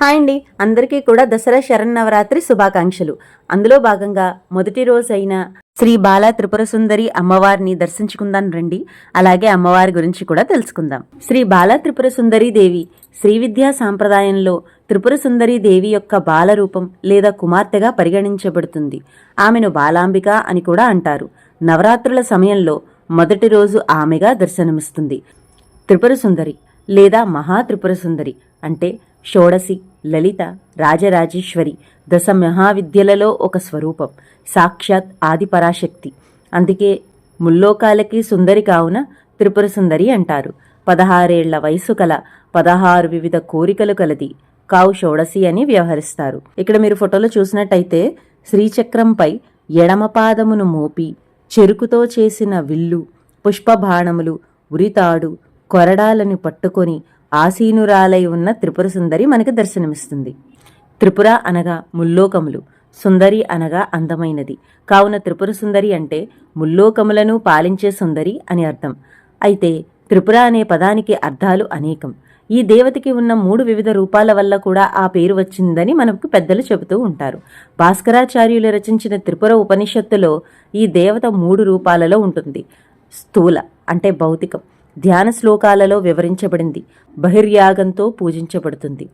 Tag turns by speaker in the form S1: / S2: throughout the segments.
S1: Hi అండి. అందరికీ కూడా దసరా శరన్నవరాత్రి శుభాకాంక్షలు. అందులో భాగంగా మొదటి రోజు అయిన శ్రీ బాలా త్రిపుర సుందరి అమ్మవారిని దర్శించుకుందాం రండి. అలాగే అమ్మవారి గురించి కూడా తెలుసుకుందాం. శ్రీ బాలా త్రిపుర సుందరి దేవి శ్రీ విద్యా సాంప్రదాయంలో త్రిపుర సుందరి దేవి యొక్క బాలరూపం లేదా కుమార్తెగా పరిగణించబడుతుంది. ఆమెను బాలాంబిక అని కూడా అంటారు. నవరాత్రుల సమయంలో మొదటి రోజు ఆమెగా దర్శనమిస్తుంది. త్రిపుర సుందరి లేదా మహా త్రిపుర సుందరి అంటే షోడసి లలిత రాజరాజేశ్వరి దశ మహావిద్యలలో ఒక స్వరూపం సాక్షాత్ ఆదిపరాశక్తి. అందుకే ముల్లోకాలకి సుందరి కావున త్రిపుర సుందరి అంటారు. పదహారేళ్ళ వయసు కల పదహారు వివిధ కోరికలు కలది కావు షోడసి అని వ్యవహరిస్తారు. ఇక్కడ మీరు ఫోటోలో చూసినట్టయితే శ్రీచక్రంపై ఎడమ పాదమును మోపి చెరుకుతో చేసిన విల్లు పుష్పబాణములు ఉరితాడు కొరడాలను పట్టుకొని ఆసీనురాలై ఉన్న త్రిపుర సుందరి మనకి దర్శనమిస్తుంది. త్రిపుర అనగా ముల్లోకములు సుందరి అనగా అందమైనది. కావున త్రిపుర సుందరి అంటే ముల్లోకములను పాలించే సుందరి అని అర్థం. అయితే త్రిపుర అనే పదానికి అర్థాలు అనేకం. ఈ దేవతకి ఉన్న మూడు వివిధ రూపాల వల్ల కూడా ఆ పేరు వచ్చిందని మనకు పెద్దలు చెబుతూ ఉంటారు. భాస్కరాచార్యులు రచించిన త్రిపుర ఉపనిషత్తులో ఈ దేవత మూడు రూపాలలో ఉంటుంది. స్థూల అంటే భౌతికం. ధ్యాన శ్లోకాలలో వివరించబడింది. బహిర్యాగంతో పూజించబడుతుంది.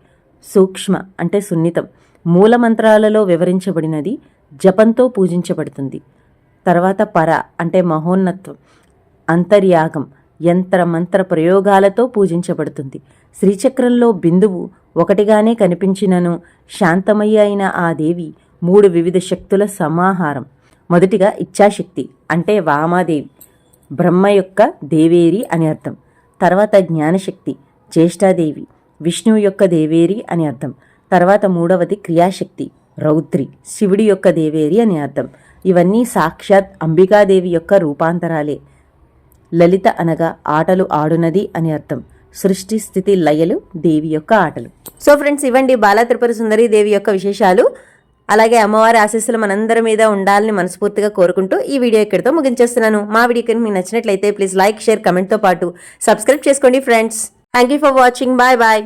S1: సూక్ష్మ అంటే సున్నితం. మూలమంత్రాలలో వివరించబడినది జపంతో పూజించబడుతుంది. తర్వాత పర అంటే మహోన్నత్వం. అంతర్యాగం యంత్ర మంత్ర ప్రయోగాలతో పూజించబడుతుంది. శ్రీచక్రంలో బిందువు ఒకటిగానే కనిపించినను శాంతమయ్య అయిన ఆ దేవి మూడు వివిధ శక్తుల సమాహారం. మొదటిగా ఇచ్ఛాశక్తి అంటే వామాదేవి. బ్రహ్మ యొక్క దేవేరి అని అర్థం. తర్వాత జ్ఞానశక్తి జ్యేష్ఠాదేవి విష్ణువు యొక్క దేవేరి అని అర్థం. తర్వాత మూడవది క్రియాశక్తి రౌద్రి శివుడి యొక్క దేవేరి అని అర్థం. ఇవన్నీ సాక్షాత్ అంబికాదేవి యొక్క రూపాంతరాలే. లలిత అనగా ఆటలు ఆడునది అని అర్థం. సృష్టి స్థితి లయలు దేవి యొక్క ఆటలు. సో ఫ్రెండ్స్ ఇవ్వండి బాలా త్రిపుర సుందరి దేవి యొక్క విశేషాలు. అలాగే అమ్మవారి ఆశీస్సులు మనందరి మీద ఉండాలని మనస్ఫూర్తిగా కోరుకుంటూ ఈ వీడియో ఇక్కడితో ముగించేస్తున్నాను. మా వీడియో కనుక మీకు నచ్చినట్లయితే ప్లీజ్ లైక్ షేర్ కమెంట్తో పాటు సబ్స్క్రైబ్ చేసుకోండి friends thank you for watching bye bye